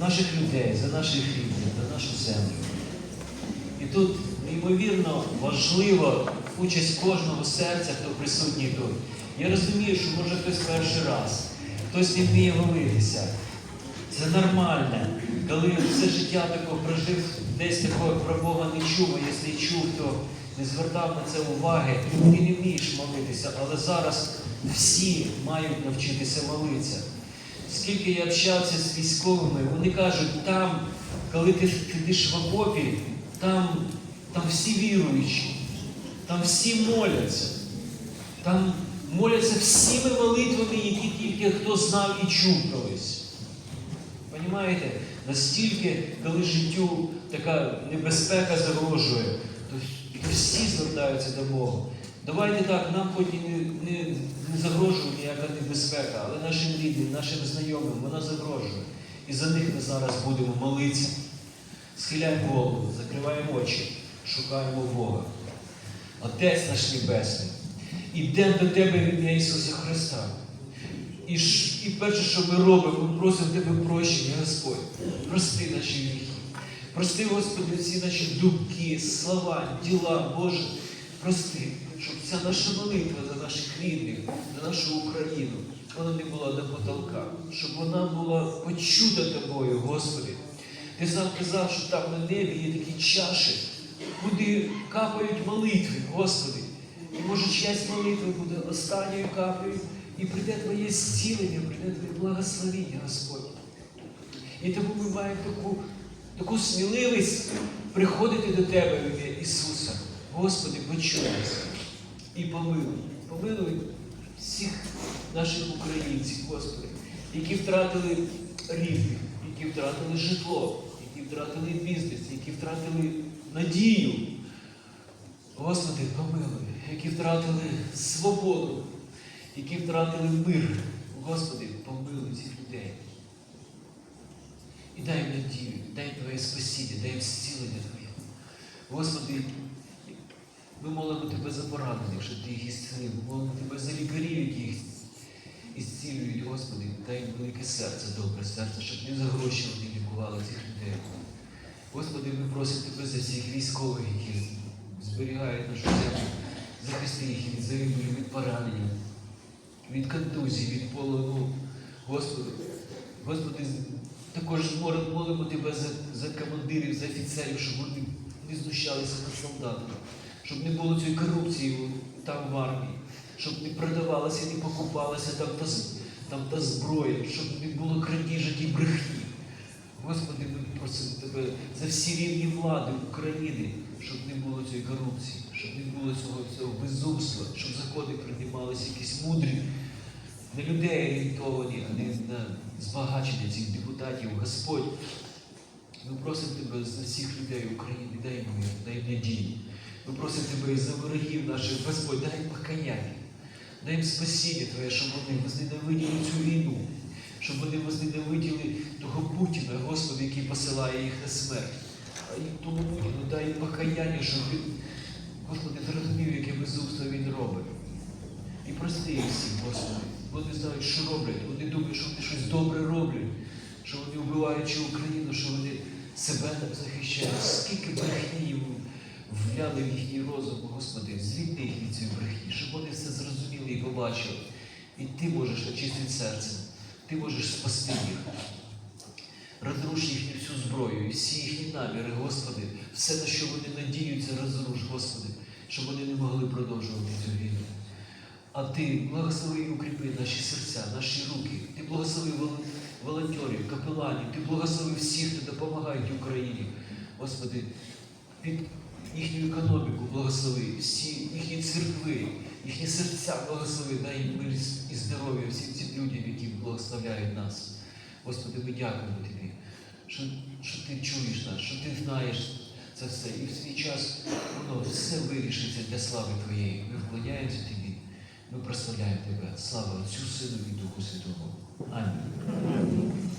наших людей, за наших рідних, за нашу землю. І тут неймовірно важливо участь кожного серця, хто присутній тут. Я розумію, що може хтось перший раз, хтось не вміє молитися. Це нормально, коли все життя тако прожив, десь такого про Бога не чув, а якщо чув, то не звертав на це уваги, ти не вмієш молитися, але зараз всі мають навчитися молитися. Скільки я общався з військовими, вони кажуть, там, коли ти сидиш в окопі, там, там всі віруючі, там всі моляться, там моляться всіми молитвами, які тільки хто знав і чув колись. Понімаєте? Настільки, коли життю така небезпека загрожує, то, всі звертаються до Бога. Давайте так, нам хоч і не, не, не загрожує ніяка небезпека, але нашим рідним, нашим знайомим вона загрожує. І за них ми зараз будемо молитися. Схиляємо голову, закриваємо очі, шукаємо Бога. Отець наш Небесний, ідемо до Тебе ім'я Ісуса Христа. І, і перше, що ми робимо, ми просимо Тебе прощення, Господь. Прости наші гріхи. Прости, Господи, всі наші думки, слова, діла, Боже. Прости, щоб ця наша молитва за наших рідних, за нашу Україну, вона не була до потолка, щоб вона була почута Тобою, Господи. Ти сам казав, що там на небі є такі чаші, куди капають молитви, Господи. І може чиясь молитва буде останньою каплею, і прийде Твоє зцілення, прийде Твоє благословіння, Господь. І тому ми маємо таку, таку сміливість приходити до Тебе ім'я Ісуса. Господи, почуй і помилуй. Помилуй всіх наших українців, Господи, які втратили рідних, які втратили житло, які втратили бізнес, які втратили надію. Господи, помилуй, які втратили свободу, які втратили мир. Господи, помилуй цих людей. І дай надію, дай Твоє спасіння, дай їм зцілення Твоє. Господи, ми молимо Тебе за поранених, щоб Ти їх ісцелив. Ми молимо Тебе за лікарів, які їх ісцілюють, Господи, дай велике серце, добре серце, щоб не за гроші вони лікували цих людей. Господи, ми просимо Тебе за всіх військових, які зберігають нашу землю, захисти їх від загибелі, від поранення, від контузії, від полону. Господи, Господи, також молимо Тебе за, за командирів, за офіцерів, щоб вони не знущалися над солдатами, щоб не було цієї корупції там в армії, щоб не продавалася, не покупалася там та, там та зброя, щоб не було крадіжок і брехні. Господи, ми просимо Тебе за всі рівні влади України, щоб не було цієї корупції, щоб не було цього, цього безумства, щоб закони приймалися якісь мудрі, на людей орієнтовані, а не на збагачення цих депутатів. Господь, ми просимо Тебе за всіх людей України, дай мир, дай надію. Ми просимо Тебе і за ворогів наших, Господь, дай їм покаяння, дай їм спасіння Твоє, щоб вони возненавиділи цю війну, щоб вони возненавиділи того Путіна, Господи, який посилає їх на смерть. А і тому Путіну дай їм покаяння, щоб він, Господи, зрозумів, яке безумство він робить. І прости їх всіх, Господи. Вони знають, що роблять. Вони думають, що вони щось добре роблять, що вони вбиваючи Україну, що вони себе так захищають. Скільки брехні вляли в їхній розум, Господи, звільни їх від цієї брехні, щоб вони все зрозуміли і побачили. І Ти можеш очистити серце, Ти можеш спасти їх. Розруш їхню всю зброю і всі їхні наміри, Господи, все, на що вони надіються, розруш, Господи, щоб вони не могли продовжувати цю війну. А ти благослови і укріпи наші серця, наші руки. Ти благослови волонтерів, капеланів, ти благослови всіх, хто допомагають Україні. Господи, під їхню економіку благослови, всі їхні церкви, їхні серця благослови, дай їм мир і здоров'я всім цим людям, які благословляють нас. Господи, ми дякуємо Тобі, що, що Ти чуєш нас, що Ти знаєш це все. І в свій час воно все вирішиться для слави Твоєї. Ми вклоняємося Тобі. Ми прославляємо Тебе. Слава Отцю, Сину і Духу Святому. Амінь.